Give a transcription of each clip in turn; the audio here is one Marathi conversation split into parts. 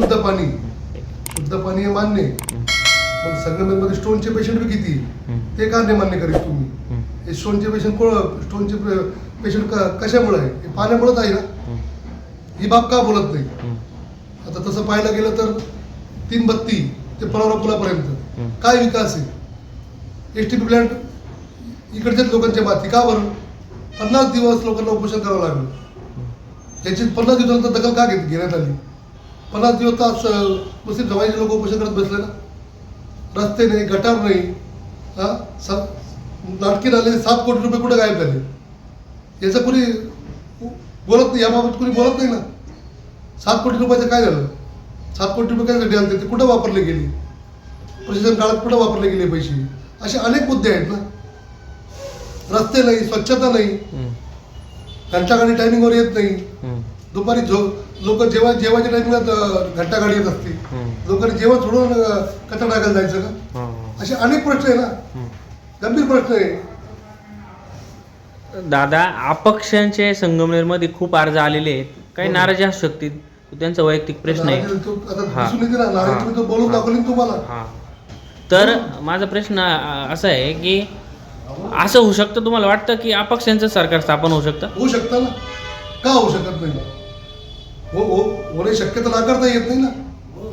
शुद्ध पाणी. शुद्ध पाणी हे मान्य आहे. पण संगमेरमध्ये स्टोनचे पेशंट बी किती ते का नाही मान्य करीत तुम्ही? हे स्टोनचे पेशंट कोण स्टोनचे पेशंट कशामुळे आहे? हे पाण्यामुळेच आहे ना? ही बाब का बोलत नाही? आता तसं पाहायला गेलं तर तीन बत्ती ते परावरा पुलापर्यंत काय विकास आहे? एस टी पी प्लॅन्ट इकडच्याच लोकांच्या माती का बरं पन्नास दिवस लोकांना उपोषण करावं लागलं. त्याची पन्नास दिवसानंतर दखल का घेत घेण्यात आली? पन्नास दिवस तास मुस्लिम समाजाचे लोक उपोषण करत बसले ना. रस्ते नाही गटार नाही. हा? सा नाटकी आलेले सात कोटी रुपये कुठे गायब झाले? याचं कोणी बोलत नाही याबाबत कोणी बोलत नाही ना. सात कोटी रुपयाचं काय झालं? सात कोटी रुपये काय आले ते कुठं वापरले गेले? प्रशासन काळात कुठं वापरले गेले पैसे? असे अनेक मुद्दे आहेत ना. रस्ते नाही स्वच्छता नाही. घंटा गाडी टायमिंगवर येत नाही. दुपारी झो लोक जेव्हा जेवायच्या टायमिंगला घंटा गाडी येत असते. लोकांनी जेवण सोडून कचरा टाकायला जायचं का? असे अनेक प्रश्न आहे ना. गंभीर प्रश्न आहे. दादा अपक्षांचे संगमनेरमध्ये खूप अर्ज आलेले आहेत. काही नाराजी असू शकतील. तो त्यांचा वैयक्तिक प्रश्न आहे. बोलून. दाखवली तुम्हाला. हा. तर माझा प्रश्न असा आहे की असं होऊ शकतं तुम्हाला वाटतं की अपक्षांचं सरकार स्थापन होऊ शकतं? होऊ शकतं ना. का होऊ शकत नाही? हो हो होणे शक्यता नाकारता येत नाही ना।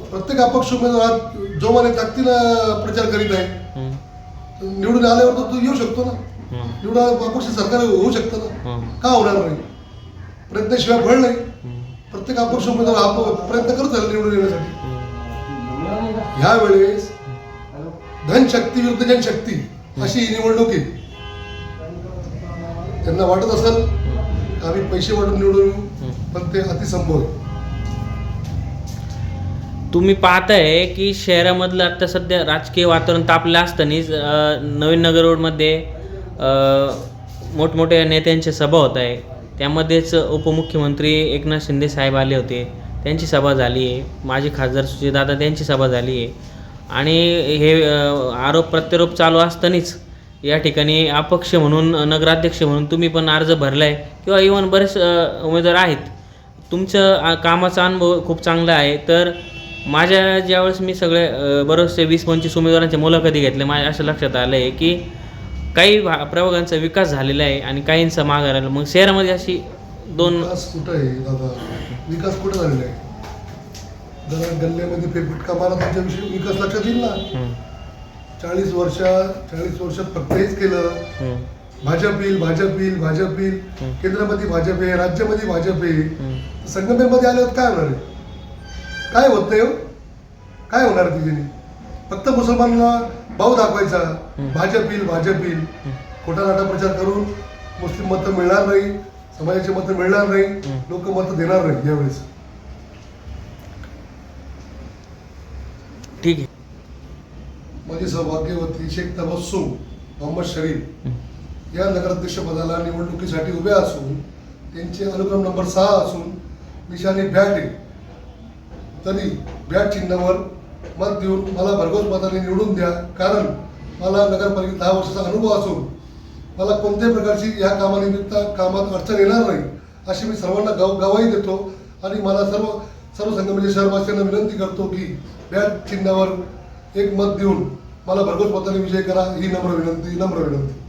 प्रत्येक अपक्ष उमेदवार आज जोमाने ताकदीनं प्रचार करीत आहे निवडून आल्यावर तर तू येऊ शकतो ना। निवडून आल्यावर अपक्ष सरकार होऊ शकतं ना। का होणार नाही? प्रयत्नाशिवाय फळ नाही. प्रत्येक अपक्ष उमेदवार प्रयत्न करत आहे निवडून येण्यासाठी. ह्या वेळेस धनशक्ती विरुद्ध जनशक्ती अशी ही निवडणूक आहे. त्यांना वाटत असेल आम्ही पैसे वाटून निवडून येऊ पण ते अतिसंभव आहे. तुम्ही पाहताय की शहरामधलं आता सध्या राजकीय वातावरण तापलं असतानाच नवीन नगर रोडमध्ये मोठमोठ्या नेत्यांच्या सभा होत आहे. त्यामध्येच उपमुख्यमंत्री एकनाथ शिंदे साहेब आले होते. त्यांची सभा झाली आहे. माजी खासदार सुजयदादा त्यांची सभा झाली आहे. आणि हे आरोप प्रत्यारोप चालू असतानाच या ठिकाणी अपक्ष म्हणून नगराध्यक्ष म्हणून तुम्ही पण अर्ज भरलाय किंवा इवन बरेच उमेदवार आहेत. तुमचं कामाचा अनुभव खूप चांगला आहे. तर माझ्या ज्यावेळेस मी सगळे बरेचसे वीस पंचवीस उमेदवारांच्या मुलाखती घेतल्या माझ्या असं लक्षात आलं आहे की काही भा प्रभागांचा विकास झालेला आहे आणि काहींचा माघार आला. मग शहरामध्ये अशी दोन कुठं आहे दादा? विकास कुठं झालेला आहे? जरा गल्ल्यामध्ये फेरफटका मारा तुमच्याविषयी विकास लक्षात येईल ना? चाळीस वर्ष चाळीस वर्षात फक्त हेच केलं. भाजप येईल भाजप येईल भाजप येईल. केंद्रामध्ये भाजप आहे राज्यामध्ये भाजप आहे. संगमेरमध्ये आल्यावर काय होणार आहे? काय होत नाही हो? काय होणार तिथे फक्त मुसलमानांना भाऊ दाखवायचा. भाजप येईल भाजप येईल. खोटा नाटा प्रचार करून मुस्लिम मतं मिळणार नाही समाजाची मतं मिळणार नाही. लोक मतं देणार नाही यावेळेस. ठीक आहे. माझी सौभाग्यवती शेख तबस्सुम मोहम्मद शरीफ. या नगराध्यक्षपदाला निवडणुकीसाठी उभे असून त्यांचे अनुक्रम नंबर सहा असून निशाणी बॅट आहे तरी बॅट चिन्हावर मत देऊन मला भरघोस मताने निवडून द्या कारण मला नगरपालिकेत दहा वर्षाचा अनुभव असून मला कोणत्याही प्रकारची या कामानिमित्त कामात अडचण येणार नाही अशी मी सर्वांना गव गवाही देतो आणि मला सर्व सर्व संघटनेच्या शहरवासियांना विनंती करतो की बॅट चिन्हावर एक मत देऊन मला भरघोस मताने विजय करा ही नम्र विनंती नम्र विनंती.